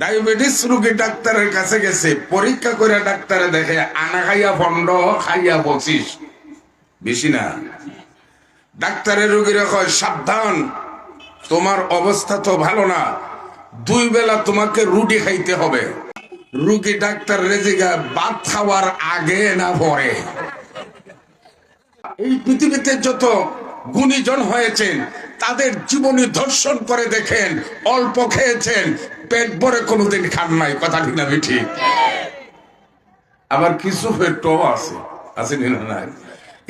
Diabetes রোগী ডাক্তারের কাছে গেছে, পরীক্ষা করে ডাক্তারে দেখে, আনা খাইয়া ফন্ড খাইয়া পঁচিশ বেশি না। ডাক্তারের রোগীরা কয়, সাবধান, তোমার অবস্থা তো ভালো না। দুই বেলা তোমাকে রুটি খাইতে হবে। রুগী ডাক্তার রেজিগা ভাত খাওয়ার আগে না পরে। এই পৃথিবীতে যত গুণীজন হয়েছেন, তাদের জীবনী ধর্ষণ করে দেখেন, অল্প খেয়েছেন পেট ভরে কোনোদিন খান নাই, কথা ঠিক না ঠিক। আবার কিছু পেটও আছে আছে কি না নাই?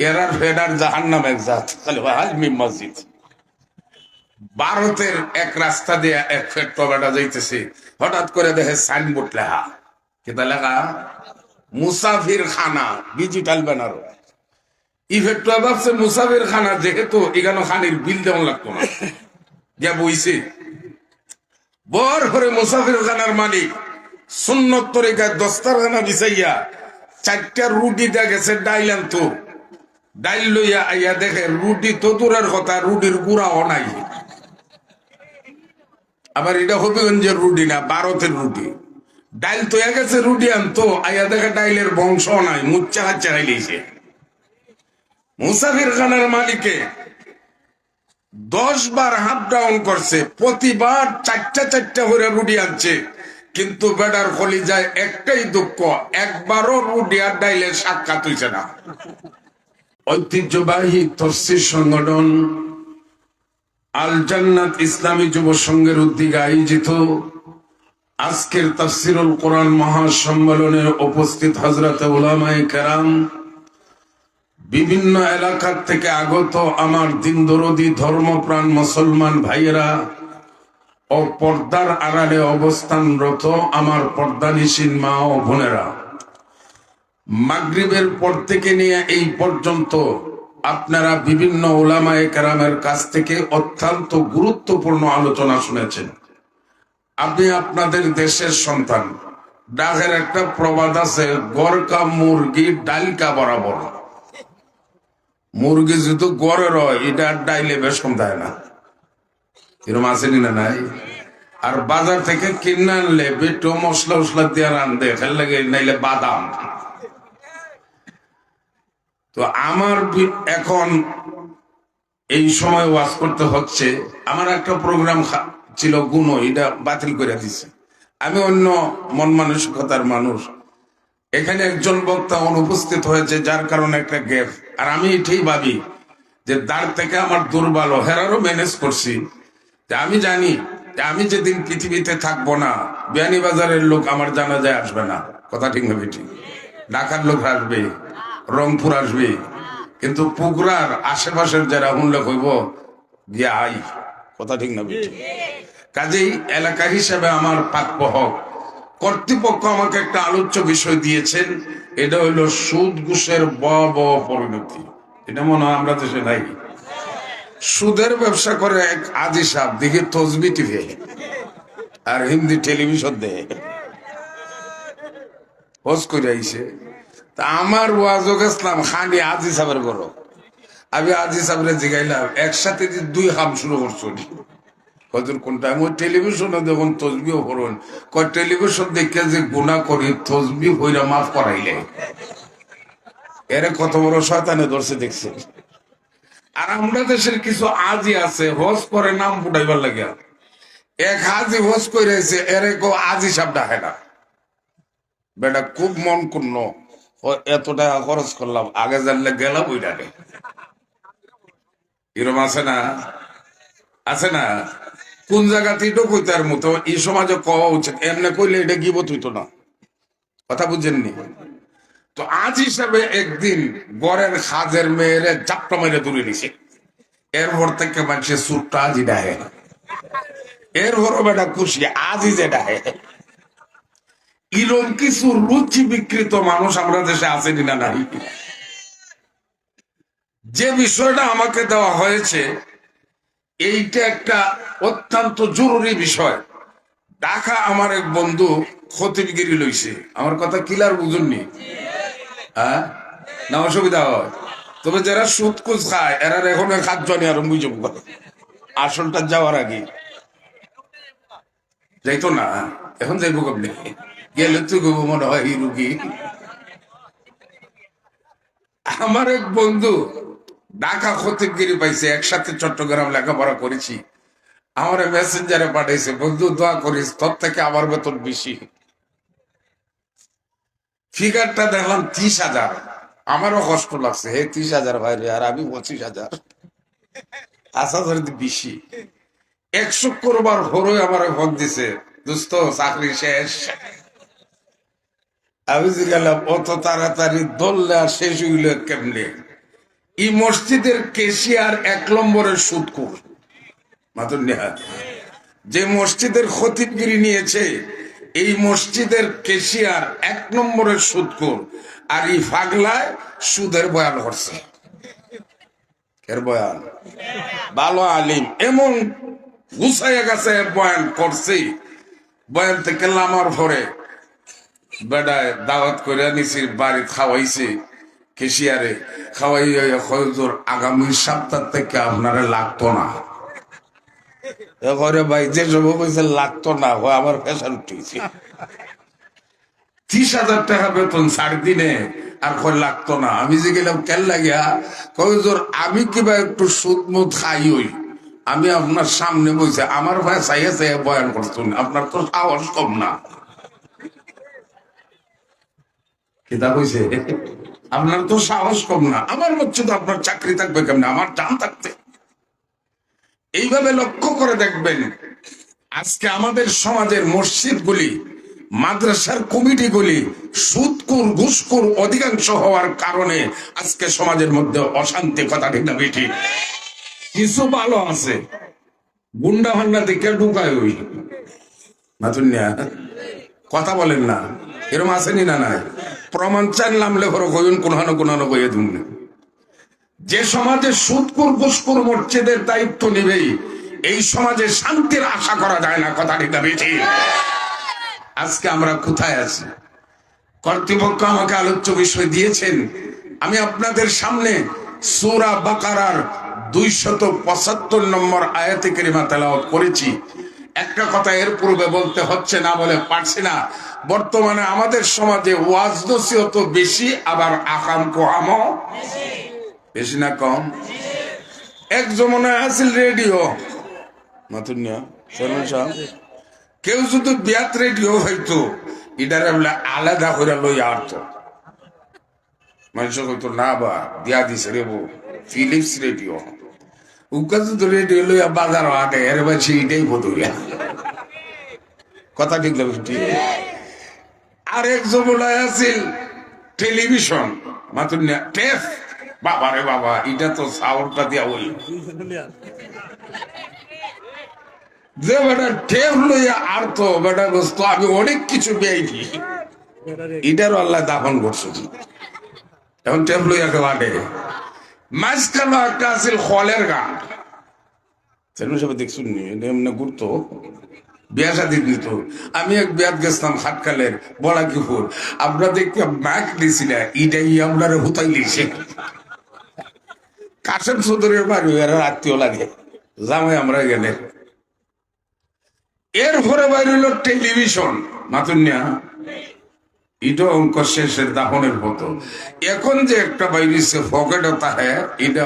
এরার ফেডার জাহান নামে জাত, খালি মসজিদ। ভারতের এক রাস্তা দিয়ে এক ফেট টবেটা যাইতেছে। হঠাৎ করে দেখে সাইনবোর্ড লেখা। কেটা লেখা? মুসাফির খানা ডিজিটাল ব্যানার ইফেক্ট ভাবছে মুসাফির খানা যেহেতু এখানে খানির বিল দেওয়া লাগতো না। যা বইছে। বর করে মুসাফির খানার মালিক, সুন্নত তরিকায় দস্তার খানা বিছাইয়া চারটা রুটি দেয়া গেছে ডাইল আনতো। ডাইল লইয়া আইয়া দেখে রুটি তো দূরের কথা, রুটির গুড়াও নাই। আবার এটা হবিগঞ্জের রুটি না, ভারতের রুটি। ডাইল তো গেছে, রুটি আনতো, আইয়া দেখে ডাইলের বংশ নাই মুচ্চা হাচ্চা খাইলেছে। মুসাফির খানের মালিকে দশ বার হাফ ডাউন করছে, প্রতিবার চারটা চারটা করে রুটি আনছে। কিন্তু বেডার কলি যায় একটাই দুঃখ, একবারও রুটি আর ডাইলের সাক্ষাৎ হইছে না। ঐতিহ্যবাহী তফসির সংগঠন আল জান্নাত ইসলামী যুব সংঘের উদ্যোগে আয়োজিত আজকের তফসিরুল কোরআন মহাসম্মেলনে উপস্থিত হজরত উলামায়ে কেরাম বিভিন্ন এলাকার থেকে আগত আমার দিন দরদি ধর্মপ্রাণ মুসলমান ভাইয়েরা, ও পর্দার আড়ালে অবস্থানরত আমার পর্দানিসীন মা ও বোনেরা, মাগরিবের পর থেকে নিয়ে এই পর্যন্ত আপনারা বিভিন্ন ওলামায়ে কেরামের কাছ থেকে অত্যন্ত গুরুত্বপূর্ণ আলোচনা শুনেছেন। আপনি আপনাদের দেশের সন্তান, ডাকের একটা প্রবাদ আছে গরকা মুরগি ডালকা বরাবর। মুরগি যেহেতু গড়ের হয় এটা ডাইলে বেশ কম দেয় না। এরকম আসেনি না নাই? আর বাজার থেকে কিনে আনলে বেটো মশলা উসলা দিয়ে রান্ধে খেল নাইলে বাদাম। তো আমার এখন এই সময় ওয়াজ করতে হচ্ছে, আমার একটা প্রোগ্রাম ছিল গুণ, এটা বাতিল করে দিছে। আমি অন্য মন মানসিকতার মানুষ। এখানে একজন বক্তা অনুপস্থিত হয়েছে, যার কারণে একটা গ্যাপ। আর আমি এটাই ভাবি যে দাঁড় থেকে আমার দুর্বল হেরারও ম্যানেজ করছি। আমি জানি আমি যেদিন পৃথিবীতে থাকব না, বিয়ানি বাজারের লোক আমার জানা যায় আসবে না। কথা ঠিক না ঠিক ঢাকার লোক আসবে, রংপুর আসবে, কিন্তু পুকুরার আশেপাশের যারা হুনলে হইব, গিয়া আই। কথা ঠিক না কাজেই এলাকা হিসেবে আমার প্রাপ্য হক। কর্তৃপক্ষ আমাকে একটা আলোচ্য বিষয় দিয়েছেন। এটা হইল সুদ ঘুষের ব ব পরিণতি। এটা মনে হয় আমরা দেশে নাই সুদের ব্যবসা করে এক আজি সাপ দেখি তসবি টিভি আর হিন্দি টেলিভিশন দেয়। হোস করে আইছে। তা আমার ওয়াজক ইসলাম খানি আজি সাহেবের করো আমি আজি সাহেবের জিগাইলাম, একসাথে দুই হাম শুরু করছ। কজন কোনটা? আমি টেলিভিশনে দেখুন তসবিও করুন কয় টেলিভিশন দেখে যে গুণা করি, তসবি হইরা মাফ করাইলে। এরে কত বড় শয়তানে ধরছে দেখছে আর আমরা দেশের কিছু আজি আছে হোস করে নাম ফুটাইবার লাগে এক হাজি হোস করে আছে এরে কো আজি সব ডাকে না। বেটা, খুব মন করল এত টাকা খরচ করলাম, আগে জানলে গেলাম ওই ডাকে এরম আছে না? আছে না? কোন জায়গাতে এটা কইতার মতো। এই সমাজে কওয়া উচিত। এমনি কইলে এটা গিবত হইতো না। কথা বুঝেননি? তো আজ হিসাবে একদিন গড়ের খাজের মেয়েরে চাপটা মেরে দূরে নিছে। এরপর থেকে মানুষে সুরটা আজই ডাহে। এরপরও বেটা খুশি, আজই যে ডাহে। ইরম কিছু রুচি বিকৃত মানুষ আমরা দেশে আসেনি না নাই? যে বিষয়টা আমাকে দেওয়া হয়েছে, এইটা একটা অত্যন্ত জরুরি বিষয়। ঢাকা আমার এক বন্ধু খতিবগিরি লইছে। আমার কথা কিলার বুঝুননি? হ্যাঁ? না, অসুবিধা হয়। তবে যারা সুদ কুচ খায়, এরা এখন খাদ্য জানি আর বুঝব আসলটা যাওয়ার আগে। যাইতো না? এখন যাইব কমলে গেলে তুই গো মনে হয় রুগী। আমার এক বন্ধু ঢাকা খতিবগিরি পাইছে, একসাথে চট্টগ্রাম লেখাপড়া করেছি। আমার মেসেঞ্জারে পাঠাইছে, বন্ধু, দোয়া করিস, তোর থেকে আমার বেতন বেশি। ফিগারটা দেখলাম ত্রিশ হাজার। আমারও কষ্ট লাগছে, হে, ত্রিশ হাজার ভাই আর আমি পঁচিশ হাজার। পাঁচ হাজার দিয়ে বেশি। একশো করবার হরই আমার ফোন দিছে, দোস্ত, চাকরি শেষ? আমি গেলাম, অত তাড়াতাড়ি দললে আর শেষ হইল কেমনে? এই মসজিদের কেশিয়ার এক নম্বরের সুদকুর যে মসজিদের খতিবগিরি নিয়েছে, এই মসজিদের কেশিয়ার এক নম্বরের সুদকুর আর এই ফাগলায় সুদের বয়ান করছে এর বয়ান। ভালো আলিম, এমন গুছাইয়া গেছে বয়ান করছে। বয়ান থেকে লামার ভরে বেডায় দাওয়াত করে নিছি বাড়ি খাওয়াইছে কেশিয়ারে। খাওয়াই আগামী সপ্তাহ থেকে আপনারা লাগতো না। ঘরে ভাই যে সব কইছে, লাগতো না, হয় আমার ফেসার উঠেছে। ত্রিশ হাজার টাকা বেতন সাড়ে দিনে আর কই লাগতো না। আমি যে গেলাম, কেন লাগিয়া? কই জোর, আমি কিবা একটু সুদ মুদ খাই হই আমি আপনার সামনে বসে আমার ভাই চাইয়া চাইয়া বয়ান করতুন আপনার তো সাহস কম না। কিতা কইছে আপনার তো সাহস কম না। আমার হচ্ছে তো আপনার চাকরি থাকবে কেমন? আমার জান থাকতে এইভাবে লক্ষ্য করে দেখবেন, আজকে আমাদের সমাজের মসজিদগুলি, মাদ্রাসার কমিটিগুলি সুদকুর ঘুষকুর অধিকাংশ হওয়ার কারণে আজকে সমাজের মধ্যে অশান্তি কথা ঠিক না বেটি কিছু ভালো আছে। গুন্ডা ভান্ডা দেখে ঢুকায় ওই। মাতুনিয়া কথা বলেন না। এরম আসেনি না নাই? প্রমাণ চান নামলে ঘর কইন, কোনহানো কইয়ে দিন যে সমাজে সুদকুর ঘুষকুর মসজিদের দায়িত্ব নেবেই, এই সমাজে শান্তির আশা করা যায় না, কথা ঠিক না আজকে আমরা কোথায় আছি? কর্তৃপক্ষ আমাকে আলোচ্য বিষয় দিয়েছেন। আমি আপনাদের সামনে সুরা বাকারার দুইশত পঁচাত্তর নম্বর আয়াতে কেরিমা তেলাওয়াত করেছি। একটা কথা এর পূর্বে বলতে হচ্ছে, না বলে পারছি না। বর্তমানে আমাদের সমাজে ওয়াজ নসিহত বেশি, আবার আকাম কোয়ামও বেশি। না কম। এক জমানায় আছিল রেডিও সব কেউ যদি বিয়াত রেডিও হইতো বলে আলাদা করে লই আরত মানুষ কইতো, না বা দিয়া দিছে রে ফিলিপস রেডিও উকা যদি রেডিও বাজার আগে এর বাছি এটাই বদলিয়া কথা ঠিক ঠিক আর এক জমলায় আছিল টেলিভিশন। মাতুন টেপ বাবা রে বাবা, এটা তো সাউন্ডটা দিয়া ওই যে বেটা টেপ লইয়া আর তো বেটা বস্তু আমি অনেক কিছু পেয়েছি। এটারও আল্লাহ দাফন করছে। এখন টেপ লইয়া কেউ আগে মাঝখানে একটা আছিল খলের গান সেরকম সব দেখছুন নি? এমনি ঘুরতো। বিয়া শাদি দিত আমি এক বিয়াত গেছিলাম হাটকালের বলাকিপুর আমরা দেখতে ম্যাক দিছিলা ইটাই আপনার হুতাই লিছে কাশেম চৌধুরীর বাড়ি আত্মীয় লাগে। জামাই আমরা গেলে। এরপরে বাইর হইল টেলিভিশন মাতুনিয়া এটা অঙ্ক শেষের দাহনের এখন যে একটা বাইরিছে এটা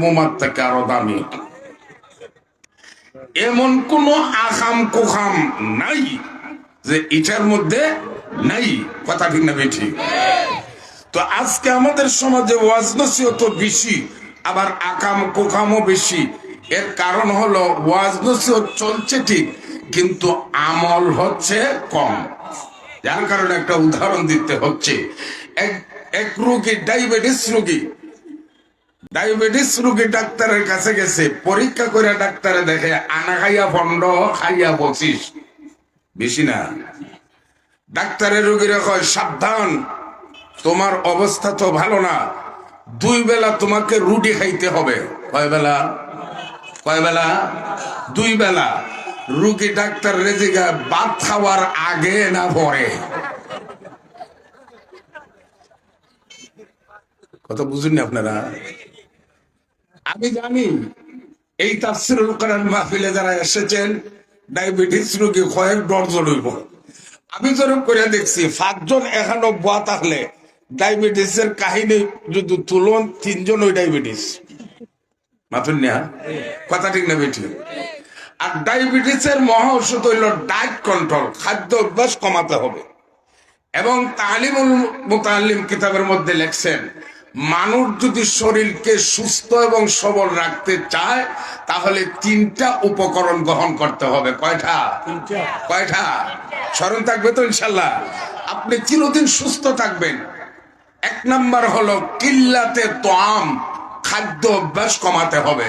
বোমার থেকে আরও দামি। এমন কোন আকাম কুখাম নাই যে এটার মধ্যে নাই। কথা ঠিক না তো আজকে আমাদের সমাজে ওয়াজ নসিহত বেশি। আবার আকাম কোকামও বেশি। এর কারণ হলো ওয়াজ চলছে ঠিক, কিন্তু আমল হচ্ছে কম। যার কারণে একটা উদাহরণ দিতে হচ্ছে। এক এক রোগী, ডায়াবেটিস রোগী। ডায়াবেটিস রোগী ডাক্তারের কাছে গেছে, পরীক্ষা করে ডাক্তারে দেখে, আনা খাইয়া পন্ড খাইয়া পঁচিশ বেশি না। ডাক্তারের রোগীরা কয়, সাবধান, তোমার অবস্থা তো ভালো না। দুই বেলা তোমাকে রুটি খাইতে হবে। কয় বেলা? কয় বেলা? দুই বেলা। রুগী ডাক্তার রেজিগা ভাত খাওয়ার আগে না পরে? কথা বুঝুন আপনারা? আমি জানি এই তাফসিরুল কোরআন মাহফিলে যারা এসেছেন, ডায়াবেটিস রোগী কয়েক ডর্জন হইব আমি যেরকম করে দেখছি, পাঁচজন এখানো বুয়া থাকলে ডায়াবেটিসের কাহিনী যদি তুলন তিনজন ওই ডায়াবেটিস। মাথুন না কথা ঠিক না বেঠি। আর ডায়াবেটিসের মহা ওষুধ হইল ডায়েট কন্ট্রোল খাদ্য অভ্যাস কমাতে হবে। এবং তালিমুল মুতালিম কিতাবের মধ্যে লেখছেন মানুষ যদি শরীরকে সুস্থ এবং সবল রাখতে চায় তাহলে তিনটা উপকরণ গ্রহণ করতে হবে। কয়টা? কয়টা? স্মরণ থাকবে তো ইনশাল্লাহ। আপনি চিরদিন সুস্থ থাকবেন। এক নাম্বার হলো কিল্লাতে তোয়াম, খাদ্য অভ্যাস কমাতে হবে।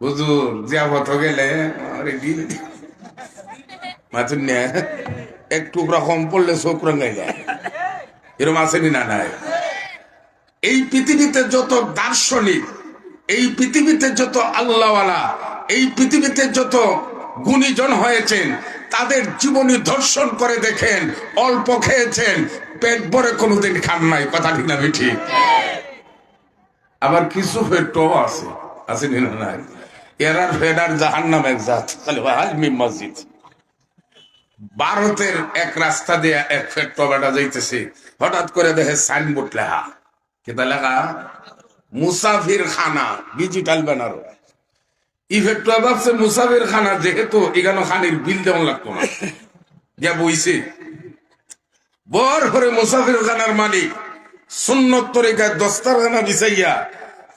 হুজুর জিয়াবত গেলে পড়লে যায়। এরকম আসেনি না নাই? এই পৃথিবীতে যত দার্শনিক, এই পৃথিবীতে যত আল্লাহওয়ালা, এই পৃথিবীতে যত গুণীজন হয়েছেন তাদের জীবনী ধর্ষণ করে দেখেন, অল্প খেয়েছেন, পেট ভরে কোনোদিন খান নাই, কথা ঠিক না ঠিক। আবার কিছু ফেটো আছে আছে নাই। এরার ফেডার জাহান নামের জাত, খালি আলমি মসজিদ। ভারতের এক রাস্তা দিয়ে এক ফেটো বেটা যাইতেছে, হঠাৎ করে দেখে সাইনবোর্ড লেখা। কেতা লেখা? মুসাফির খানা ডিজিটাল ব্যানার ইফেক্ট ভাবছে মুসাফির খানা, যেহেতু এখানে খানির বিল দেওয়া লাগতো না। যা বইছে। বর করে মুসাফির খানার মালিক, সুন্নত তরিকায় দস্তারখানা বিছাইয়া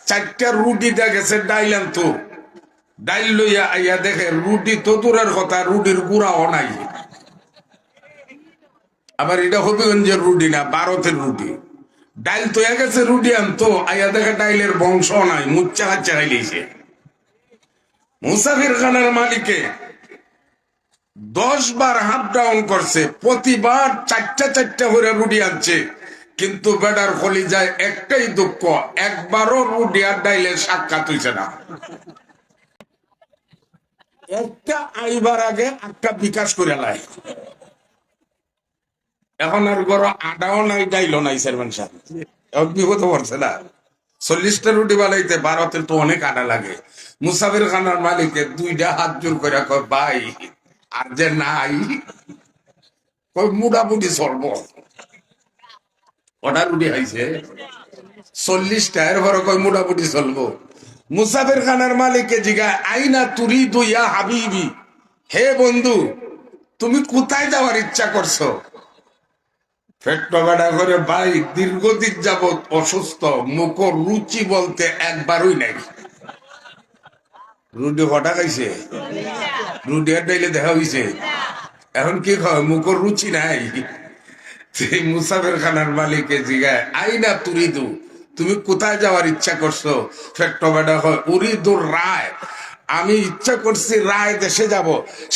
চারটা রুটি দেয়া গেছে ডাইল আনতো। ডাইল লইয়া আইয়া দেখে রুটি তো কথা, রুটির গুড়াও নাই। আবার এটা হবিগঞ্জের রুটি না, ভারতের রুটি। ডাইল তো গেছে, রুটি আনতো, আইয়া দেখে ডাইলের বংশ নাই মুচ্চা হাচ্চা খাইলেছে। মুসাফির খানার মালিকে দশ বার হাফ ডাউন করছে, প্রতিবার চারটা চারটা করে রুটি আনছে। কিন্তু বেডার খলি যায় একটাই দুঃখ, একবারও রুটি আর ডাইলে সাক্ষাৎ হইছে না। একটা আইবার আগে একটা বিকাশ করে লাই। এখন আর গরো আটাও নাই, ডাইলও নাই, চেয়ারম্যান সাহেব। বিপদ পড়ছে না। চল্লিশটা রুটি বানাইতে ভারতের তো অনেক আটা লাগে। মুসাফির খানার মালিকে দুইটা হাত জোর করে কয়, ভাই, আর যে নাই কই মোটামুটি মোটামুটি চলবো মুসাফির খানার মালিককে আইনা তুরি দুইয়া হাবিবি। হে বন্ধু, তুমি কোথায় যাওয়ার ইচ্ছা করছ? পেট্রোগাডা করে, ভাই, দীর্ঘদিন যাবৎ অসুস্থ মুখ রুচি বলতে একবারই নাই। রুটি হটা খাইছে। রুডে ডাইলে দেখা হইছে। এখন কি কয় মুখর রুচি নাই? সেই মুসাফের খানার মালিকে জিগায় আইনা তুরিদু, তুমি কোথায় যাওয়ার ইচ্ছা করছ? পেট্রোগাডা হয় উরিদুর রায়। আমি ইচ্ছা করছি রায় দেশে যাব।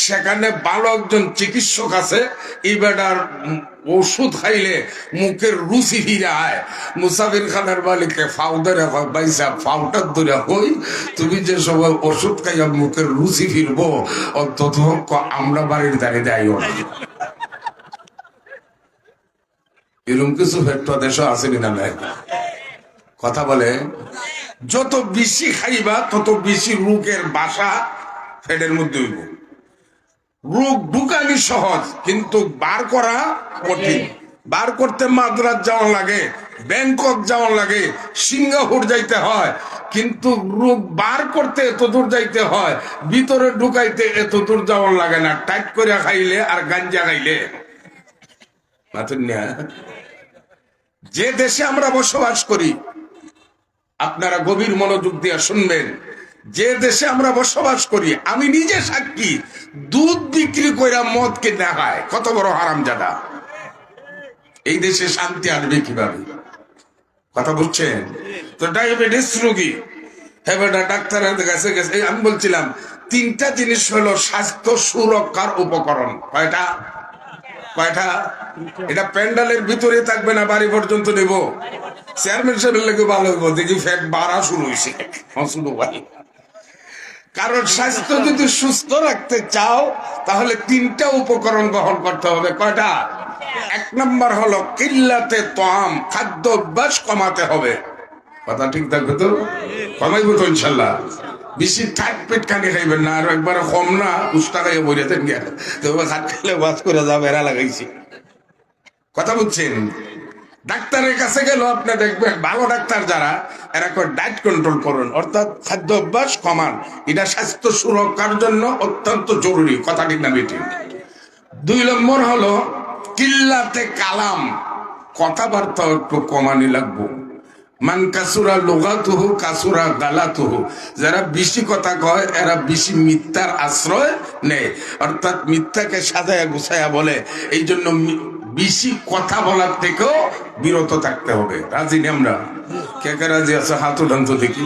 সেখানে ভালো একজন চিকিৎসক আছে এই বেটার ওষুধ খাইলে মুখের রুচি ফিরে আয়। মুসাফির খানের মালিককে ফাউ ধরে বাইসা, ফাউটার ধরে হই, তুমি যে সময় ওষুধ খাইয়া মুখের রুচি ফিরবো, অন্তত আমরা বাড়ির দাঁড়িয়ে না। এরকম কিছু ফেট্টো দেশও আসেনি না কথা বলে? যত বেশি খাইবা, তত বেশি রোগের বাসা ফেডের মধ্যে হইব। রোগ ঢুকানি সহজ, কিন্তু বার করা কঠিন। বার করতে মাদ্রাজ যাওয়া লাগে, ব্যাংকক যাওয়া লাগে, সিঙ্গাপুর যাইতে হয়, কিন্তু রোগ বার করতে এত দূর যাইতে হয়, ভিতরে ঢুকাইতে এত দূর যাওয়ার লাগে না। টাইট করে খাইলে আর গাঞ্জা খাইলে। যে দেশে আমরা বসবাস করি আপনারা গভীর মনোযোগ দিয়ে শুনবেন। যে দেশে আমরা বসবাস করি, আমি নিজে সাক্ষী, দুধ বিক্রি করে মদ কিনে খায়। কত বড় হারাম জাদা এই দেশে শান্তি আসবে কীভাবে? কথা বুঝছেন তো ডায়াবেটিস রোগী। হ্যাঁ ডাক্তারের কাছে গেছে। আমি বলছিলাম, তিনটা জিনিস হলো স্বাস্থ্য সুরক্ষার উপকরণ। কয়টা? কয়টা এটা প্যান্ডালের ভিতরে থাকবে না, বাড়ি পর্যন্ত নেব। চেয়ারম্যান সাহেবের লেগে ভালো হইব, দেখি ফ্যাট বাড়া শুরু হয়েছে শুরু ভাই। কারণ স্বাস্থ্য যদি সুস্থ রাখতে চাও, তাহলে তিনটা উপকরণ গ্রহণ করতে হবে। কয়টা? এক নম্বর হলো কিল্লাতে তোয়াম খাদ্য অভ্যাস কমাতে হবে। কথা ঠিক থাকবে তো? কমাইবো তো ইনশাল্লাহ। বেশি ঠাট পেট খানি খাইবেন না, আর একবার কম না উস্তা খাইয়ে বইরে দেন গিয়া তবে খাট খেলে বাস করে যাবে এরা লাগাইছি। কথা বুঝছেন? ডাক্তারের কাছে গেল আপনি দেখবেন, ভালো ডাক্তার যারা, এরা ডায়েট কন্ট্রোল করুন, অর্থাৎ খাদ্য অভ্যাস কমান। এটা স্বাস্থ্য সুরক্ষার জন্য অত্যন্ত জরুরি, কথা ঠিক না বেটি দুই নম্বর হলো, কিল্লাতে কালাম কথাবার্তা একটু কমানি লাগবো। মান কাসুরা লোগাতুহু, কাসুরা গালাতুহু। যারা বেশি কথা কয়, এরা বেশি মিথ্যার আশ্রয় নেয়। অর্থাৎ মিথ্যাকে সাজায়া গুছায়া বলে। এই জন্য বেশি কথা বলার থেকেও বিরত থাকতে হবে। রাজি নি আমরা? কে কে রাজি আছে? হাত উঠান তো দেখি।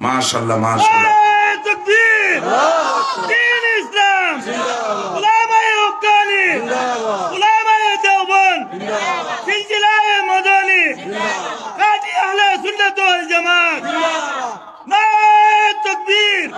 মাশাল্লাহ মাশাল্লাহ। জামাত। না তকবীর।